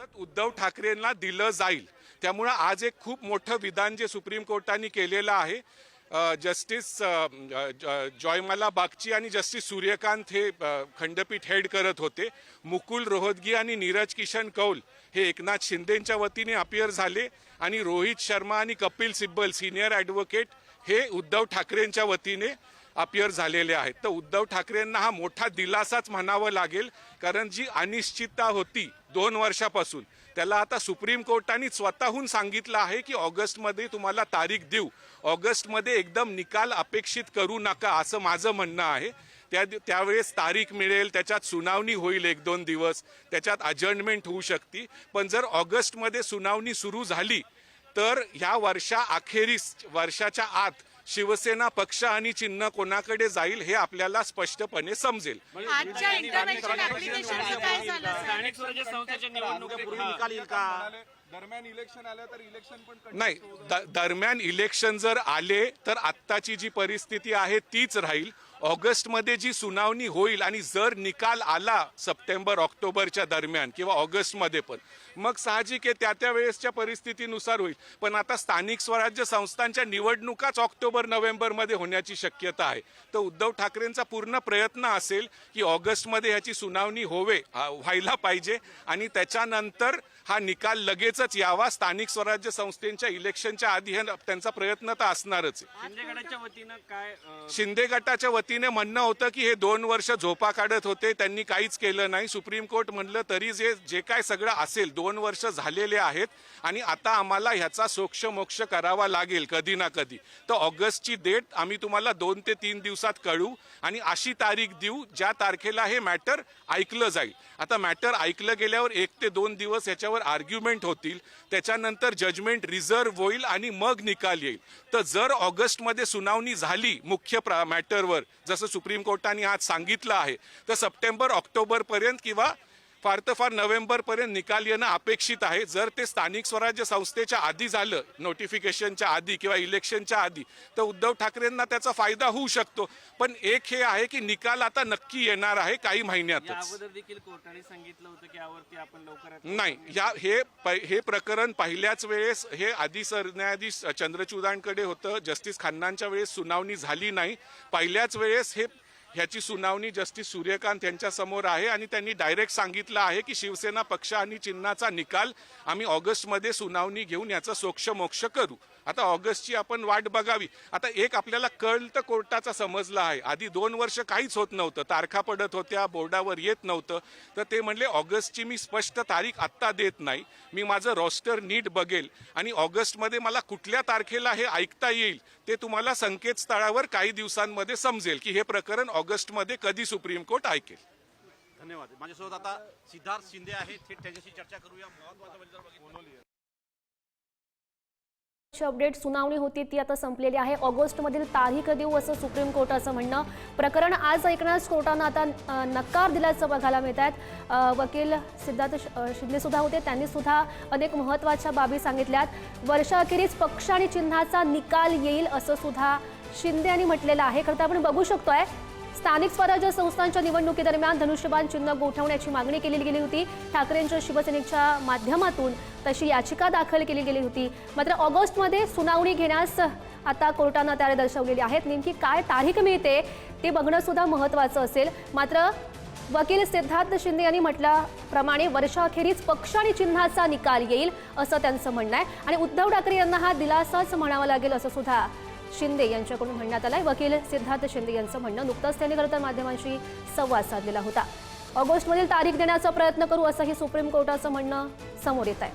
परत उद्धव ठाकरेंना दिलं जाईल. त्यामुळं आज एक खूप मोठं विधान जे सुप्रीम कोर्टाने केलेलं आहे जस्टिस जॉयमाला बागची आणि जस्टिस सूर्यकांत हे खंडपीठ हेड करत होते. मुकुल रोहतगी आणि नीरज किशन कौल हे एकनाथ शिंदेंच्या वतीने अपियर झाले आणि रोहित शर्मा आणि कपिल सिब्बल सिनियर ॲडव्होकेट हे उद्धव ठाकरेंच्या वतीने अपियर झालेले आहेत. तर उद्धव ठाकरेंना हा मोठा दिलासाच म्हणावं लागेल कारण जी अनिश्चितता होती दोन वर्षापासून त्याला आता सुप्रीम कोर्टाने स्वतःहून सांगितलं आहे की ऑगस्टमध्ये तुम्हाला तारीख देऊ. ऑगस्टमध्ये एकदम निकाल अपेक्षित करू नका असं माझं म्हणणं आहे. त्या त्यावेळेस तारीख मिळेल त्याच्यात सुनावणी होईल एक दोन दिवस त्याच्यात अजर्नमेंट होऊ शकते. पण जर ऑगस्टमध्ये सुनावणी सुरू झाली तर ह्या वर्षा अखेरीस वर्षाच्या आत शिवसेना पक्ष आणि चिन्ह कोणाकडे जाईल हे आपल्याला स्पष्टपणे समजेल. का? दरम्यान इलेक्शन आलं तर इलेक्शन पण नाही दरम्यान इलेक्शन जर आले तर आत्ताची जी परिस्थिती आहे तीच राहील. ऑगस्टमध्ये जी सुनावणी होईल आणि जर निकाल आला सप्टेंबर ऑक्टोबरच्या दरम्यान किंवा ऑगस्टमध्ये पण मग साहजिक आहे त्या त्या वेळेसच्या परिस्थितीनुसार होईल. पण आता स्थानिक स्वराज्य संस्थांच्या निवडणुकाच ऑक्टोबर नोव्हेंबरमध्ये होण्याची शक्यता आहे. तर उद्धव ठाकरेंचा पूर्ण प्रयत्न असेल की ऑगस्टमध्ये ह्याची सुनावणी होवे हा- व्हायला पाहिजे आणि त्याच्यानंतर हा निकाल लगेचच यावा. स्थानिक स्वराज्य संस्थेच्या इलेक्शनच्या आधी त्यांचा प्रयत्न तर असणारच आहे. शिंदे गटाच्या वतीनं काय शिंदे गटाच्या वतीने म्हणणं होतं की हे दोन वर्ष झोपा काढत होते त्यांनी काहीच केलं नाही. सुप्रीम कोर्ट म्हणलं तरी जे जे काय सगळं असेल दोन वर्ष झालेले आहेत आणि आता आम्हाला ह्याचा सोक्ष मोक्ष करावा लागेल कधी ना कधी. तर ऑगस्टची डेट आम्ही तुम्हाला दोन ते तीन दिवसात कळू आणि अशी तारीख देऊ ज्या तारखेला हे मॅटर ऐकलं जाईल. आता मॅटर ऐकलं गेल्यावर एक ते दोन दिवस ह्याच्यावर आर्ग्युमेंट होतील. त्याच्यानंतर जजमेंट रिझर्व्ह होईल आणि मग निकाल येईल. तर जर ऑगस्टमध्ये सुनावणी झाली मुख्य प्रा मॅटरवर जसं सुप्रीम कोर्टाने आज सांगितलं आहे तर सप्टेंबर ऑक्टोबरपर्यंत किंवा फार तर फार नोव्हेंबर पर्यंत निकाल येणं अपेक्षित आहे. जर ते स्थानिक स्वराज्य संस्थेच्या आधी झालं नोटिफिकेशनच्या आधी किंवा इलेक्शनच्या आधी तर उद्धव ठाकरेंना त्याचा फायदा होऊ शकतो. पण एक हे आहे की निकाल आता नक्की येणार आहे काही महिन्यातच. लवकरात नाही या हे हे प्रकरण पहिल्याच वेळेस हे आधी सरन्यायाधीश चंद्रचूडांकडे होतं. जस्टिस खन्नांच्या वेळेस सुनावणी झाली नाही. पहिल्याच वेळेस हे ह्याची सुनावणी जस्टिस सूर्यकांत यांच्यासमोर आहे आणि त्यांनी डायरेक्ट सांगितलं आहे की शिवसेना पक्ष आणि चिन्हाचा निकाल आम्ही ऑगस्टमध्ये सुनावणी घेऊन याचा सोक्षमोक्ष करू. आता ऑगस्टची आपण वाट बघावी. आता एक आपल्याला कळ तर कोर्टाचा समजला आहे. आधी दोन वर्ष काहीच होत नव्हतं. तारखा पडत होत्या बोर्डावर येत नव्हतं. तर ते म्हणले ऑगस्टची मी स्पष्ट तारीख आत्ता देत नाही. मी माझं रॉस्टर नीट बघेल. आणि ऑगस्टमध्ये मला कुठल्या तारखेला हे ऐकता येईल ते तुम्हाला संकेतस्थळावर काही दिवसांमध्ये समजेल. की हे प्रकरण ऑगस्टमध्ये कधी सुप्रीम कोर्ट ऐकेल. धन्यवाद. माझ्यासोबत आता सिद्धार्थ शिंदे आहेत. थेट त्यांच्याशी चर्चा करूया. महत्वाचं म्हणजे अपडेट सुनावणी होती ती आता संपलेली आहे. ऑगस्टमधील तारीख देऊ असं सुप्रीम कोर्टाचं म्हणणं. प्रकरण आज ऐकण्यास कोर्टानं आता नकार दिल्याचं बघायला मिळत आहेत वकील सिद्धार्थ शिंदेसुद्धा होते. त्यांनी सुद्धा अनेक महत्त्वाच्या बाबी सांगितल्यात. वर्षाअखेरीस पक्ष आणि चिन्हाचा निकाल येईल असं सुद्धा शिंदे यांनी म्हटलेलं आहे. खरं तर आपण बघू शकतोय स्थानिक स्वराज्य संस्थांच्या निवडणुकीदरम्यान धनुष्यबाण चिन्ह गोठवण्याची मागणी केली गेली होती. ठाकरेंच्या शिवसेनेच्या माध्यमातून तशी याचिका दाखल केली गेली होती. मात्र ऑगस्टमध्ये सुनावणी घेण्यास आता कोर्टानं तयारी दर्शवलेली आहेत. नेमकी काय तारीख मिळते ते बघणं सुद्धा महत्त्वाचं असेल. मात्र वकील सिद्धार्थ शिंदे यांनी म्हटल्याप्रमाणे वर्षाखेरीज पक्ष आणि चिन्हाचा निकाल येईल असं त्यांचं म्हणणं आहे. आणि उद्धव ठाकरे यांना हा दिलासाच म्हणावा लागेल असं सुद्धा शिंदे यांच्याकडून म्हणण्यात आलंय. वकील सिद्धार्थ शिंदे यांचं म्हणणं नुकतंच त्यांनी खरंतर माध्यमांशी संवाद साधलेला होता. ऑगस्टमधील तारीख देण्याचा प्रयत्न करू असंही सुप्रीम कोर्टाचं म्हणणं समोर येत आहे